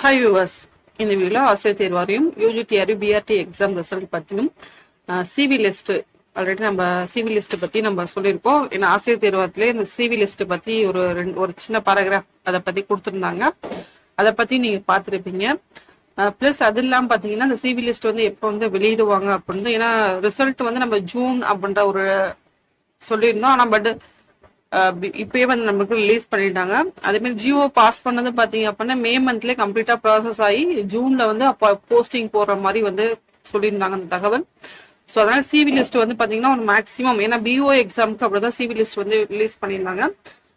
Hi viewers இந்த வீடியோவில் ஆசிரியர் யூஜி யூஜிடிஆர் பிஆர்டி எக்ஸாம் ரிசல்ட் பற்றியும் சிவி லிஸ்ட் ஆல்ரெடி நம்ம சிவி லிஸ்ட் பற்றி நம்ம சொல்லியிருக்கோம். ஏன்னா ஆசிரியர் தேர்வாரத்திலே இந்த சிவி லிஸ்ட் பற்றி ஒரு ரெண்டு ஒரு சின்ன பேராகிராஃப் அதை பற்றி கொடுத்துருந்தாங்க. அதை பற்றி நீங்கள் பார்த்துருப்பீங்க. ப்ளஸ் அது இல்லாமல் பார்த்தீங்கன்னா இந்த சிவி லிஸ்ட் வந்து எப்போ வந்து வெளியிடுவாங்க அப்படின்னு ஏன்னா ரிசல்ட் வந்து நம்ம ஜூன் அப்படின்ற ஒரு சொல்லியிருந்தோம். ஆனால் பட் இப்பயே வந்து நமக்கு ரிலீஸ் பண்ணிட்டாங்க. அதே மாதிரி ஜியோ பாஸ் பண்ணது பாத்தீங்க அப்படின்னா மே மந்த்லேயே கம்ப்ளீட்டா ப்ராசஸ் ஆகி ஜூன்ல வந்து அப்போ போஸ்டிங் போடுற மாதிரி வந்து சொல்லியிருந்தாங்க அந்த தகவல். ஸோ அதனால சிவி லிஸ்ட் வந்து பாத்தீங்கன்னா ஒரு மேக்ஸிமம் ஏன்னா பிஓ எக்ஸாமுக்கு அப்படிதான் சிவி லிஸ்ட் வந்து ரிலீஸ் பண்ணியிருந்தாங்க.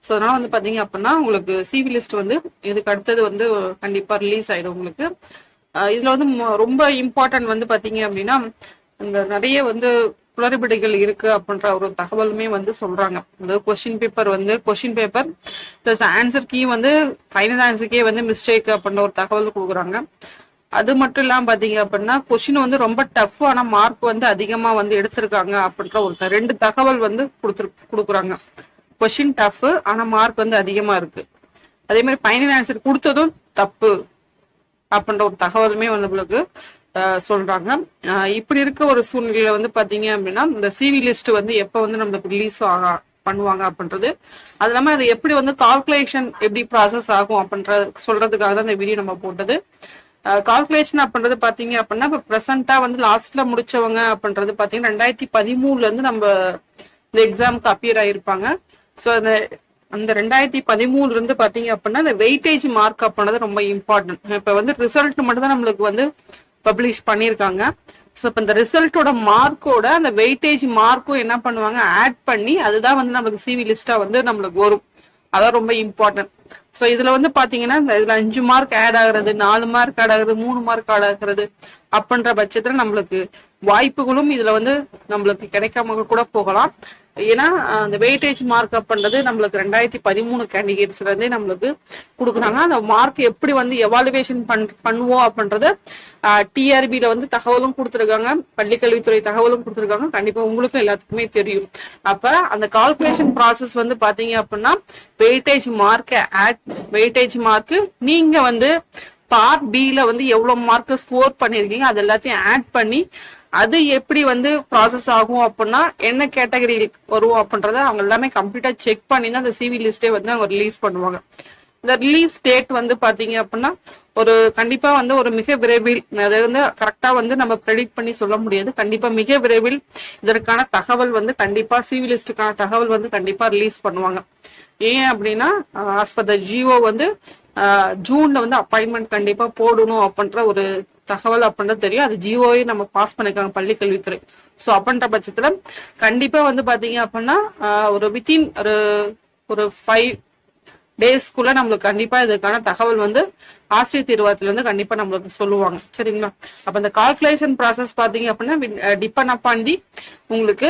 ஸோ அதனால வந்து பாத்தீங்க அப்படின்னா உங்களுக்கு சிவி லிஸ்ட் வந்து இதுக்கு அடுத்தது வந்து கண்டிப்பா ரிலீஸ் ஆயிடும் உங்களுக்கு. இதுல வந்து ரொம்ப இம்பார்ட்டன்ட் வந்து பாத்தீங்க அப்படின்னா இந்த நிறைய வந்து குளறுபடிகள் இருக்கு அப்படின்ற ஒரு தகவலுமே வந்து சொல்றாங்க. இந்த கொஸ்டின் பேப்பர் வந்து question paper plus answer key வந்து ஃபைனல் ஆன்சர்க்கே வந்து மிஸ்டேக் அப்படின்ற ஒரு தகவல் கொடுக்குறாங்க. அது மட்டும் இல்லாம பாத்தீங்க அப்படின்னா கொஸ்டின் வந்து ரொம்ப டஃப் ஆனா மார்க் வந்து அதிகமா வந்து எடுத்திருக்காங்க அப்படின்ற ஒரு ரெண்டு தகவல் வந்து கொடுத்துரு கொடுக்குறாங்க. கொஸ்டின் டஃப் ஆனா மார்க் வந்து அதிகமா இருக்கு. அதே மாதிரி ஃபைனல் ஆன்சர் கொடுத்ததும் தப்பு அப்படின்ற ஒரு தகவலுமே வந்து உங்களுக்கு சொல்றாங்க. இப்படி இருக்க ஒரு சூழ்நிலையில வந்து பாத்தீங்க அப்படின்னா இந்த சிவி லிஸ்ட் வந்து எப்ப வந்து நம்மளுக்கு ரிலீஸ் ஆக பண்ணுவாங்க அப்படின்றது அது இல்லாம அது எப்படி வந்து கால்குலேஷன் எப்படி ப்ராசஸ் ஆகும் அப்படின்ற சொல்றதுக்காக தான் இந்த வீடியோ நம்ம போட்டது. கால்குலேஷன் அப்படின்றது பாத்தீங்க அப்படின்னா இப்ப ப்ரெசென்டா வந்து லாஸ்ட்ல முடிச்சவங்க அப்படின்றது பாத்தீங்கன்னா ரெண்டாயிரத்தி பதிமூணுல இருந்து நம்ம இந்த எக்ஸாமுக்கு அப்பியர் ஆயிருப்பாங்க. ஸோ அந்த அந்த ரெண்டாயிரத்தி பதிமூணுல இருந்து பாத்தீங்க அப்படின்னா இந்த வெயிட்டேஜ் மார்க் அப்படின்றது ரொம்ப இம்பார்ட்டன்ட் இப்ப வந்து ரிசல்ட் மட்டும் தான் நம்மளுக்கு வந்து பப்ளிஷ் பண்ணியிருக்காங்க. ஸோ இப்போ இந்த ரிசல்ட்டோட மார்க்கோட அந்த வெயிட்டேஜ் மார்க்கும் என்ன பண்ணுவாங்க? ஆட் பண்ணி அதுதான் வந்து நம்மளுக்கு சிவி லிஸ்டா வந்து நம்மளுக்கு வரும். அதான் ரொம்ப இம்பார்ட்டன்ட் ஸோ இதுல வந்து பாத்தீங்கன்னா இந்த இதுல அஞ்சு மார்க் ஆட் ஆகுறது நாலு மார்க் ஆட் ஆகுறது மூணு மார்க் ஆட் ஆகுறது அப்படின்ற பட்சத்துல நம்மளுக்கு வாய்ப்புகளும் இதுல வந்து நம்மளுக்கு கிடைக்காம கூட போகலாம். ஏன்னா அந்த வெயிட்டேஜ் மார்க் அப்படின்றது நம்மளுக்கு ரெண்டாயிரத்தி பதிமூணு கேண்டிடேட்ஸ்ல இருந்தே நம்மளுக்கு கொடுக்குறாங்க. அந்த மார்க் எப்படி வந்து எவாலுவேஷன் பண் பண்ணுவோம் அப்படின்றத டிஆர்பியில வந்து தகவலும் கொடுத்துருக்காங்க. பள்ளிக்கல்வித்துறை தகவலும் கொடுத்துருக்காங்க. கண்டிப்பா உங்களுக்கும் எல்லாத்துக்குமே தெரியும். அப்ப அந்த கால்குலேஷன் ப்ராசஸ் வந்து பாத்தீங்க அப்படின்னா வெயிட்டேஜ் மார்க்கை ஆட் வெயிட்டேஜ் மார்க்கு நீங்க வந்து பார்ட் பில வந்து எவ்வளவு மார்க் ஸ்கோர் பண்ணிருக்கீங்க அது எல்லாத்தையும் ஆட் பண்ணி அது எப்படி வந்து ப்ராசஸ் ஆகும் அப்படின்னா என்ன கேட்டகரி வரும் அப்படின்றத அவங்க எல்லாமே கம்ப்ளீட்டா செக் பண்ணி தான் அந்த சிவி லிஸ்டே வந்து அவங்க ரிலீஸ் பண்ணுவாங்க. இந்த ரிலீஸ் டேட் வந்து பாத்தீங்க அப்படின்னா ஒரு கண்டிப்பா வந்து ஒரு மிக விரைவில் அதை வந்து கரெக்டா வந்து நம்ம ப்ரெடிக்ட் பண்ணி சொல்ல முடியாது. கண்டிப்பா மிக விரைவில் இதற்கான தகவல் வந்து கண்டிப்பா சிவிலிஸ்டுக்கான தகவல் வந்து கண்டிப்பா ரிலீஸ் பண்ணுவாங்க. ஏன் அப்படின்னா ஆஸ் பர் த ஜிஓ வந்து ஜூன்ல வந்து அப்பாயின்மெண்ட் கண்டிப்பா போடணும் அப்படின்ற ஒரு தகவல் அப்படின்றது தெரியும். அது ஜிஓவே நம்ம பாஸ் பண்ணிருக்காங்க பள்ளி கல்வித்துறை. ஸோ அப்படின்ற பட்சத்துல கண்டிப்பா வந்து பாத்தீங்க அப்படின்னா ஒரு வித்தின் ஒரு ஒரு ஃபைவ் டேஸ்க்குள்ள நம்மளுக்கு கண்டிப்பா இதுக்கான தகவல் வந்து ஆசிரியர் தீர்வாயத்துல இருந்து கண்டிப்பா நம்மளுக்கு சொல்லுவாங்க. சரிங்களா? அப்ப இந்த கால்குலேஷன் ப்ராசஸ் பாத்தீங்க அப்படின்னா டிபெண்ட் அப்பான் தி உங்களுக்கு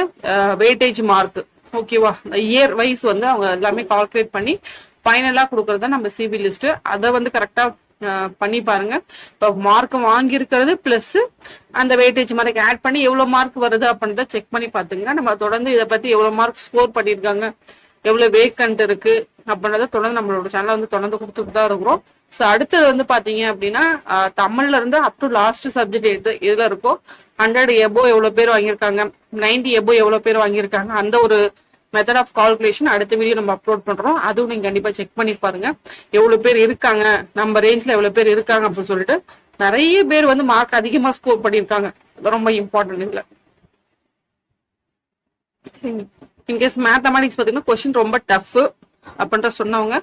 வெயிட்டேஜ் மார்க் ஓகேவா இயர் வைஸ் வந்து அவங்க எல்லாமே கால்குலேட் பண்ணி ஃபைனலா கொடுக்கறத நம்ம சிபி லிஸ்ட் அதை வந்து கரெக்டா பண்ணி பாருங்க. இப்போ மார்க் வாங்கியிருக்கிறது பிளஸ் அந்த வெயிட்டேஜ் மார்க் ஆட் பண்ணி எவ்வளவு மார்க் வருது அப்படின்றத செக் பண்ணி பாத்துங்க நம்ம தொடர்ந்து இதை பத்தி எவ்வளவு மார்க் ஸ்கோர் பண்ணியிருக்காங்க. எவ்வளோ வேக்கண்ட் இருக்கு அப்படின்றத தொடர்ந்து நம்மளோட சேனலை வந்து தொடர்ந்து கொடுத்துட்டு தான் இருக்கிறோம். ஸோ அடுத்தது வந்து பார்த்தீங்க அப்படின்னா தமிழ்ல இருந்து அப் டு லாஸ்ட் சப்ஜெக்ட் எது இதில் இருக்கோ ஹண்ட்ரட் எபோ எவ்வளோ பேர் வாங்கியிருக்காங்க நைன்டி எபோ எவ்வளோ பேர் வாங்கியிருக்காங்க அந்த ஒரு மெத்தட் ஆஃப் கால்குலேஷன் அடுத்த வீடியோ நம்ம அப்லோட் பண்றோம். அதுவும் நீங்க கண்டிப்பா செக் பண்ணி பாருங்க. எவ்வளவு பேர் இருக்காங்க நம்ம ரேஞ்ச்ல எவ்வளவு பேர் இருக்காங்க அப்படின்னு சொல்லிட்டு நிறைய பேர் வந்து மார்க் அதிகமா ஸ்கோர் பண்ணிருக்காங்க ரொம்ப இம்பார்ட்டன்ட் இதுல சரிங்க. இன்கேஸ் மேத்தமெட்டிக்ஸ் பார்த்தீங்கன்னா கொஸ்டின் ரொம்ப டஃப் அப்படின்ற சொன்னவங்க.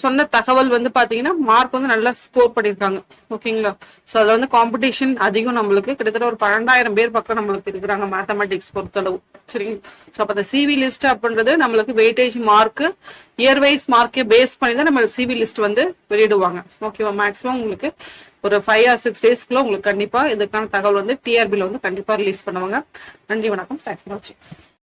சொன்ன தகவல் வந்து பாத்தீங்கன்னா மார்க் வந்து நல்லா ஸ்கோர் பண்ணியிருக்காங்க. ஓகேங்களா ஸோ அதில் வந்து காம்படிஷன் அதிகம் நம்மளுக்கு. கிட்டத்தட்ட ஒரு பன்னெண்டாயிரம் பேர் பக்கம் நம்மளுக்கு இருக்கிறாங்க மேத்தமெட்டிக்ஸ் பொறுத்தளவு. சரிங்க ஸோ அப்போ அந்த சிவி லிஸ்ட் அப்படின்றது நம்மளுக்கு வெயிட்டேஜ் மார்க்கு இயர் வைஸ் மார்க்கே பேஸ் பண்ணி தான் நம்ம சிவி லிஸ்ட் வந்து வெளியிடுவாங்க. ஓகேவா மேக்ஸிமம் உங்களுக்கு ஒரு ஃபைவ் ஆர் சிக்ஸ் டேஸ்க்குள்ள உங்களுக்கு கண்டிப்பாக இதுக்கான தகவல் வந்து டிஆர்பியில் வந்து கண்டிப்பாக ரிலீஸ் பண்ணுவாங்க. நன்றி வணக்கம். தேங்க்ஸ் ஃபார் வாட்சிங்